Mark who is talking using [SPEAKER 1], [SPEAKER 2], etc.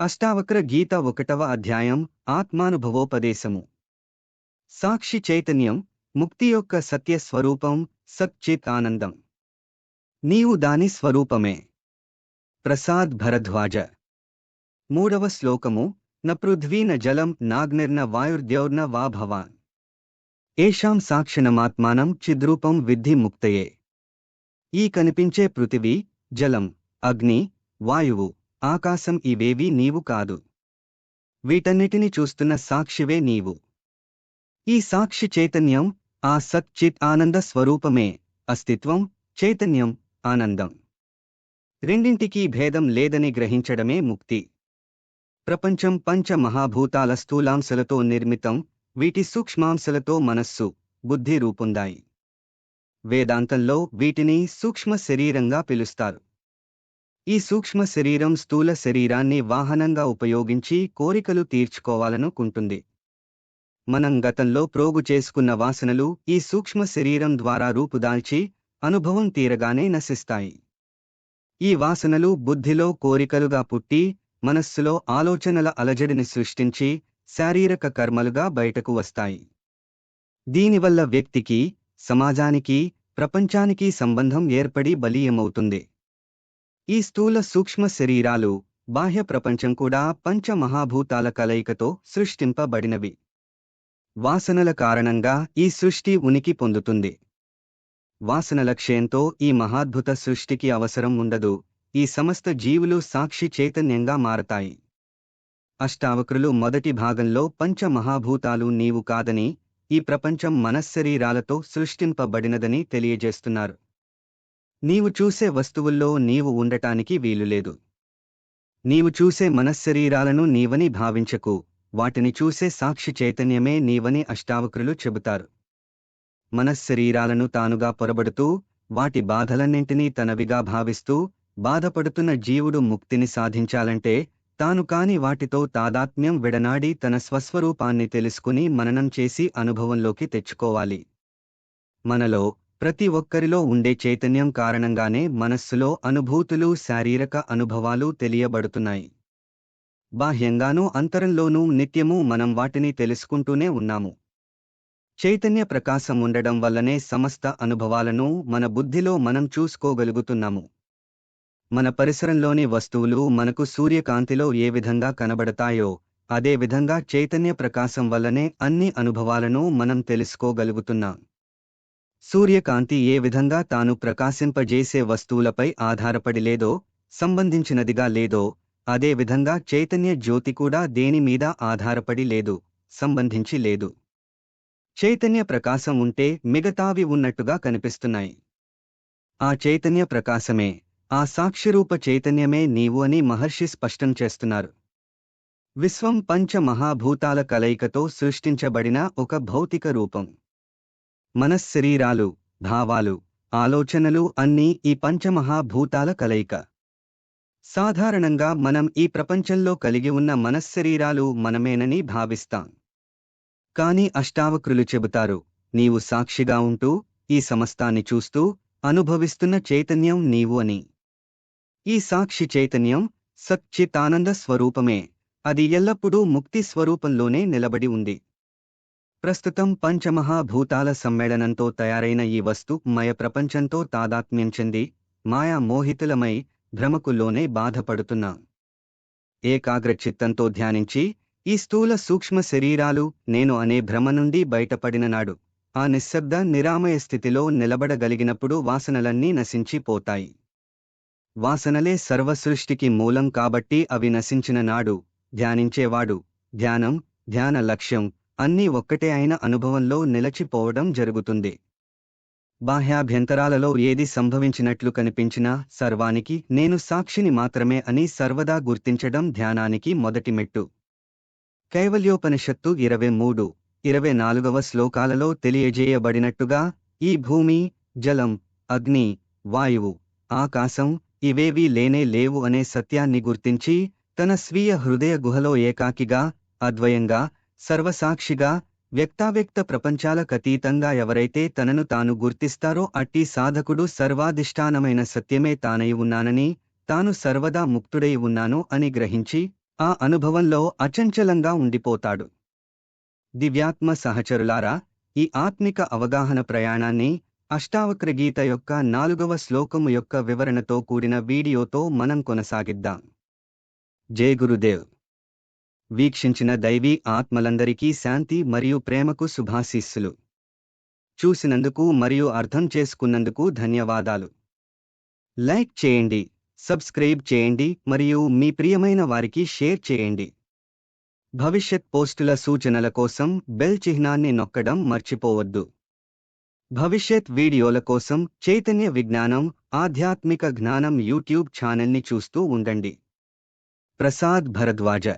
[SPEAKER 1] అష్టావక్ర గీత ఒకటవ అధ్యాయం ఆత్మానుభవోపదేశము. సాక్షి చైతన్యం ముక్తి యొక్క సత్య స్వరూపం సచ్చిత్ ఆనందం. నీవు దాని స్వరూపమే. ప్రసాద్ భరద్వాజ. మూడవ శ్లోకము న పృథ్వీన జలం నాగ్నిర్న వాయుర్ద్యౌర్న వా భవాన్. ఏషాం సాక్షిణమాత్మానం చిద్రూపం విద్ధి ముక్తయే. ఈ కనిపించే పృథివీ జలం అగ్ని వాయువు ఆకాశం ఇవేవీ నీవు కాదు. వీటన్నిటిని చూస్తున్న సాక్షివే నీవు. ఈ సాక్షి చైతన్యం ఆ సత్ చిత్ ఆనంద స్వరూపమే అస్తిత్వం చైతన్యం ఆనందం. రెండింటికీ భేదం లేదని గ్రహించడమే ముక్తి. ప్రపంచం పంచ మహాభూతాల స్థూలాంశలతో నిర్మితం వీటి సూక్ష్మాంశలతో మనస్సు బుద్ధి రూపొందాయి. వేదాంతంలో వీటిని సూక్ష్మ శరీరంగా పిలుస్తారు. ఈ సూక్ష్మ శరీరం స్థూల శరీరాన్ని వాహనంగా ఉపయోగించి కోరికలు తీర్చుకోవాలనుకుంటుంది. మనం గతంలో ప్రోగు చేసుకున్న వాసనలు ఈ సూక్ష్మ శరీరం ద్వారా రూపుదాల్చి అనుభవం తీరగానే నశిస్తాయి. ఈ వాసనలు బుద్ధిలో కోరికలుగా పుట్టి మనస్సులో ఆలోచనల అలజడిని సృష్టించి శారీరక కర్మలుగా బయటకు వస్తాయి. దీనివల్ల వ్యక్తికి సమాజానికి ప్రపంచానికి సంబంధం ఏర్పడి బలీయమవుతుంది. ఈ స్థూల సూక్ష్మ శరీరాలు బాహ్య ప్రపంచం కూడా పంచ మహాభూతాల కలయికతో సృష్టింపబడినవి. వాసనల కారణంగా ఈ సృష్టి ఉనికి పొందుతుంది. వాసన లక్ష్యంతో ఈ మహాద్భుత సృష్టికి అవసరం ఉండదు. ఈ సమస్త జీవులు సాక్షి చైతన్యంగా మారతాయి. అష్టావక్రులు మొదటి భాగంలో పంచ మహాభూతాలు నీవు కాదని ఈ ప్రపంచం మనశ్శరీరాలతో సృష్టింపబడినదని తెలియజేస్తున్నారు. నీవు చూసే వస్తువుల్లో నీవు ఉండటానికి వీలులేదు నీవు చూసే మనశ్శరీరాలను నీవని భావించకు. వాటిని చూసే సాక్షి చైతన్యమే నీవని అష్టావక్రులు చెబుతారు. మనశ్శరీరాలను తానుగా పొరబడుతూ వాటి బాధలన్నింటినీ తనవిగా భావిస్తూ బాధపడుతున్న జీవుడు ముక్తిని సాధించాలంటే తాను కాని వాటితో తాదాత్మ్యం విడనాడి తన స్వస్వరూపాన్ని తెలుసుకుని మననం చేసి అనుభవంలోకి తెచ్చుకోవాలి. మనలో ప్రతి ఒక్కరిలో ఉండే చైతన్యం కారణంగానే మనస్సులో అనుభూతులు శారీరక అనుభవాలు తెలియబడుతున్నాయి. బాహ్యంగానూ అంతరంలోనూ నిత్యము మనం వాటిని తెలుసుకుంటూనే ఉన్నాము. చైతన్య ప్రకాశం ఉండడం వల్లనే సమస్త అనుభవాలను మన బుద్ధిలో మనం చూసుకోగలుగుతున్నాము. మన పరిసరంలోని వస్తువులు మనకు సూర్యకాంతిలో ఏ విధంగా కనబడతాయో అదే విధంగా చైతన్య ప్రకాశం వల్లనే అన్ని అనుభవాలను మనం తెలుసుకోగలుగుతున్నాం. సూర్యకాంతి ఏ విధంగా తాను ప్రకాశింపజేసే వస్తువులపై ఆధారపడి లేదో సంబంధించినదిగా లేదో అదే విధంగా చైతన్య జ్యోతి కూడా దేని మీద ఆధారపడి లేదు సంబంధించి లేదు. చైతన్య ప్రకాశం ఉంటే మిగతావి ఉన్నట్టుగా కనిపిస్తున్నాయి. ఆ చైతన్య ప్రకాశమే ఆ సాక్షిరూప చైతన్యమే నీవు అని మహర్షి స్పష్టం చేస్తున్నారు. విశ్వం పంచ మహాభూతాల కలయికతో సృష్టించబడిన ఒక భౌతిక రూపం. మనశ్శరీరాలు భావాలు ఆలోచనలు అన్నీ ఈ పంచమహాభూతాల కలయిక. సాధారణంగా మనం ఈ ప్రపంచంలో కలిగి ఉన్న మనశ్శరీరాలు మనమేనని భావిస్తాం. కాని అష్టావక్రులు చెబుతారు నీవు సాక్షిగా ఉంటూ ఈ సమస్తాన్ని చూస్తూ అనుభవిస్తున్న చైతన్యం నీవు అని. ఈ సాక్షి చైతన్యం సచ్చితానంద స్వరూపమే అది ఎల్లప్పుడూ ముక్తి స్వరూపంలోనే నిలబడి ఉంది. ప్రస్తుతం పంచమహాభూతాల సమ్మేళనంతో తయారైన ఈ వస్తు మయ ప్రపంచంతో తాదాత్మ్యం చెంది మాయా మోహితులమై భ్రమకుల్లోనే బాధపడుతున్నా. ఏకాగ్రచిత్తంతో ధ్యానించి ఈ స్థూల సూక్ష్మ శరీరాలు నేను అనే భ్రమ నుండి బయటపడిన నాడు ఆ నిశ్శబ్ద నిరామయ స్థితిలో నిలబడగలిగినప్పుడు వాసనలన్నీ నశించిపోతాయి వాసనలే సర్వసృష్టికి మూలం కాబట్టి అవి నశించిన నాడు ధ్యానించేవాడు ధ్యానం ధ్యాన లక్ష్యం అన్నీ ఒక్కటే అయిన అనుభవంలో నిలచిపోవడం జరుగుతుంది. బాహ్యాభ్యంతరాలలో ఏది సంభవించినట్లు కనిపించినా సర్వానికి నేను సాక్షిని మాత్రమే అని సర్వదా గుర్తించడం ధ్యానానికి మొదటి మెట్టు. కైవల్యోపనిషత్తు ఇరవై మూడు ఇరవై నాలుగవ శ్లోకాలలో తెలియజేయబడినట్టుగా ఈ భూమి జలం అగ్ని వాయువు ఆకాశం ఇవేవీ లేనే లేవు అనే సత్యాన్ని గుర్తించి తన స్వీయ హృదయ గుహలో ఏకాకిగా అద్వయంగా సర్వసాక్షిగా వ్యక్తావ్యక్త ప్రపంచాలకతీతంగా ఎవరైతే తనను తాను గుర్తిస్తారో అట్టి సాధకుడు సర్వాధిష్టానమైన సత్యమే తానై ఉన్నానని తాను సర్వదా ముక్తుడై ఉన్నాను అని గ్రహించి ఆ అనుభవంలో అచంచలంగా ఉండిపోతాడు. దివ్యాత్మ సహచరులారా ఈ ఆత్మిక అవగాహన ప్రయాణాన్ని అష్టావక్ర గీత యొక్క నాలుగవ శ్లోకము యొక్క వివరణతో కూడిన వీడియోతో మనం కొనసాగిద్దాం. జై గురుదేవ్! వీక్షించిన దైవీ ఆత్మలందరికీ శాంతి మరియు ప్రేమకు శుభాశీస్సులు. చూసినందుకు మరియు అర్థం చేసుకున్నందుకు ధన్యవాదాలు. లైక్ చేయండి సబ్స్క్రైబ్ చేయండి మరియు మీ ప్రియమైన వారికి షేర్ చేయండి. భవిష్యత్ పోస్టుల సూచనల కోసం బెల్ చిహ్నాన్ని నొక్కడం మర్చిపోవద్దు. భవిష్యత్ వీడియోల కోసం చైతన్య విజ్ఞానం ఆధ్యాత్మిక జ్ఞానం యూట్యూబ్ ఛానల్ని చూస్తూ ఉండండి. ప్రసాద్ భరద్వాజ